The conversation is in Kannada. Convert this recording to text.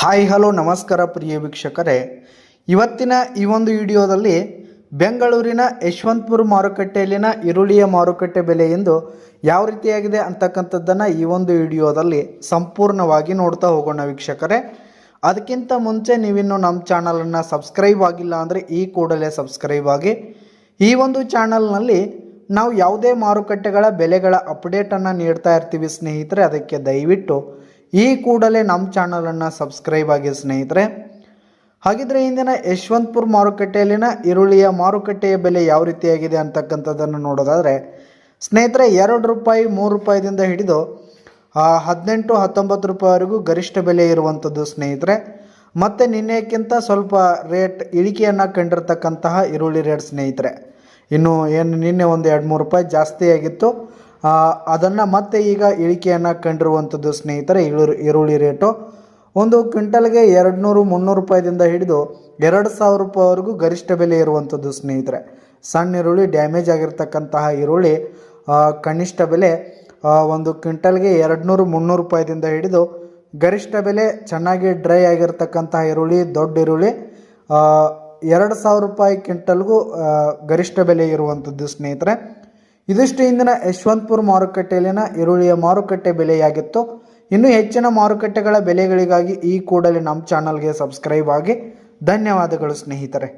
ಹಾಯ್, ಹಲೋ, ನಮಸ್ಕಾರ ಪ್ರಿಯ ವೀಕ್ಷಕರೇ. ಇವತ್ತಿನ ಈ ಒಂದು ವಿಡಿಯೋದಲ್ಲಿ ಬೆಂಗಳೂರಿನ ಯಶವಂತಪುರ ಮಾರುಕಟ್ಟೆಯಲ್ಲಿನ ಈರುಳ್ಳಿಯ ಮಾರುಕಟ್ಟೆ ಬೆಲೆ ಎಂದು ಯಾವ ರೀತಿಯಾಗಿದೆ ಅಂತಕ್ಕಂಥದ್ದನ್ನು ಈ ಒಂದು ವಿಡಿಯೋದಲ್ಲಿ ಸಂಪೂರ್ಣವಾಗಿ ನೋಡ್ತಾ ಹೋಗೋಣ ವೀಕ್ಷಕರೇ. ಅದಕ್ಕಿಂತ ಮುಂಚೆ ನೀವಿನ್ನು ನಮ್ಮ ಚಾನಲನ್ನು ಸಬ್ಸ್ಕ್ರೈಬ್ ಆಗಿಲ್ಲ ಅಂದರೆ ಈ ಕೂಡಲೇ ಸಬ್ಸ್ಕ್ರೈಬ್ ಆಗಿ. ಈ ಒಂದು ಚಾನಲ್ನಲ್ಲಿ ನಾವು ಯಾವುದೇ ಮಾರುಕಟ್ಟೆಗಳ ಬೆಲೆಗಳ ಅಪ್ಡೇಟನ್ನು ನೀಡ್ತಾ ಇರ್ತೀವಿ ಸ್ನೇಹಿತರೆ, ಅದಕ್ಕೆ ದಯವಿಟ್ಟು ಈ ಕೂಡಲೇ ನಮ್ಮ ಚಾನಲನ್ನು ಸಬ್ಸ್ಕ್ರೈಬ್ ಆಗಿ ಸ್ನೇಹಿತರೆ. ಹಾಗಿದ್ರೆ ಇಂದಿನ ಯಶವಂತಪುರ ಮಾರುಕಟ್ಟೆಯಲ್ಲಿನ ಈರುಳ್ಳಿಯ ಮಾರುಕಟ್ಟೆಯ ಬೆಲೆ ಯಾವ ರೀತಿಯಾಗಿದೆ ಅಂತಕ್ಕಂಥದ್ದನ್ನು ನೋಡೋದಾದರೆ, ಸ್ನೇಹಿತರೆ, ಎರಡು ರೂಪಾಯಿ, ಮೂರು ರೂಪಾಯಿದಿಂದ ಹಿಡಿದು ಹದಿನೆಂಟು, ಹತ್ತೊಂಬತ್ತು ರೂಪಾಯಿವರೆಗೂ ಗರಿಷ್ಠ ಬೆಲೆ ಇರುವಂಥದ್ದು ಸ್ನೇಹಿತರೆ. ಮತ್ತು ನಿನ್ನೆಕ್ಕಿಂತ ಸ್ವಲ್ಪ ರೇಟ್ ಇಳಿಕೆಯನ್ನು ಕಂಡಿರ್ತಕ್ಕಂತಹ ಈರುಳ್ಳಿ ರೇಟ್ ಸ್ನೇಹಿತರೆ. ಇನ್ನು ಏನು ನಿನ್ನೆ ಒಂದು ಎರಡು ಮೂರು ರೂಪಾಯಿ ಜಾಸ್ತಿ ಆಗಿತ್ತು. ಅದನ್ನು ಮತ್ತೆ ಈಗ ಇಳಿಕೆಯನ್ನು ಕಂಡಿರುವಂಥದ್ದು ಸ್ನೇಹಿತರೆ, ಈರುಳ್ಳಿ ಈರುಳ್ಳಿ ರೇಟು. ಒಂದು ಕ್ವಿಂಟಲ್ಗೆ ಎರಡು ನೂರು ಮುನ್ನೂರು ರೂಪಾಯಿದಿಂದ ಹಿಡಿದು ಎರಡು ಸಾವಿರ ರೂಪಾಯಿವರೆಗೂ ಗರಿಷ್ಠ ಬೆಲೆ ಇರುವಂಥದ್ದು ಸ್ನೇಹಿತರೆ. ಸಣ್ಣ ಈರುಳ್ಳಿ, ಡ್ಯಾಮೇಜ್ ಆಗಿರ್ತಕ್ಕಂತಹ ಈರುಳ್ಳಿ ಕನಿಷ್ಠ ಬೆಲೆ ಒಂದು ಕ್ವಿಂಟಲ್ಗೆ ಎರಡು ನೂರು ಮುನ್ನೂರು ರೂಪಾಯಿದಿಂದ ಹಿಡಿದು ಗರಿಷ್ಠ ಬೆಲೆ, ಚೆನ್ನಾಗಿ ಡ್ರೈ ಆಗಿರ್ತಕ್ಕಂತಹ ಈರುಳ್ಳಿ, ದೊಡ್ಡ ಈರುಳ್ಳಿ ಎರಡು ಸಾವಿರ ರೂಪಾಯಿ ಕ್ವಿಂಟಲ್ಗೂ ಗರಿಷ್ಠ ಬೆಲೆ ಇರುವಂಥದ್ದು ಸ್ನೇಹಿತರೆ. ಇದಿಷ್ಟು ಇಂದಿನ ಯಶವಂತಪುರ ಮಾರುಕಟ್ಟೆಯಲ್ಲಿನ ಈರುಳ್ಳಿಯ ಮಾರುಕಟ್ಟೆ ಬೆಲೆಯಾಗಿತ್ತು. ಇನ್ನು ಹೆಚ್ಚಿನ ಮಾರುಕಟ್ಟೆಗಳ ಬೆಲೆಗಳಿಗಾಗಿ ಈ ಕೂಡಲೇ ನಮ್ಮ ಚಾನಲ್ಗೆ ಸಬ್ಸ್ಕ್ರೈಬ್ ಆಗಿ ಧನ್ಯವಾದಗಳು ಸ್ನೇಹಿತರೆ.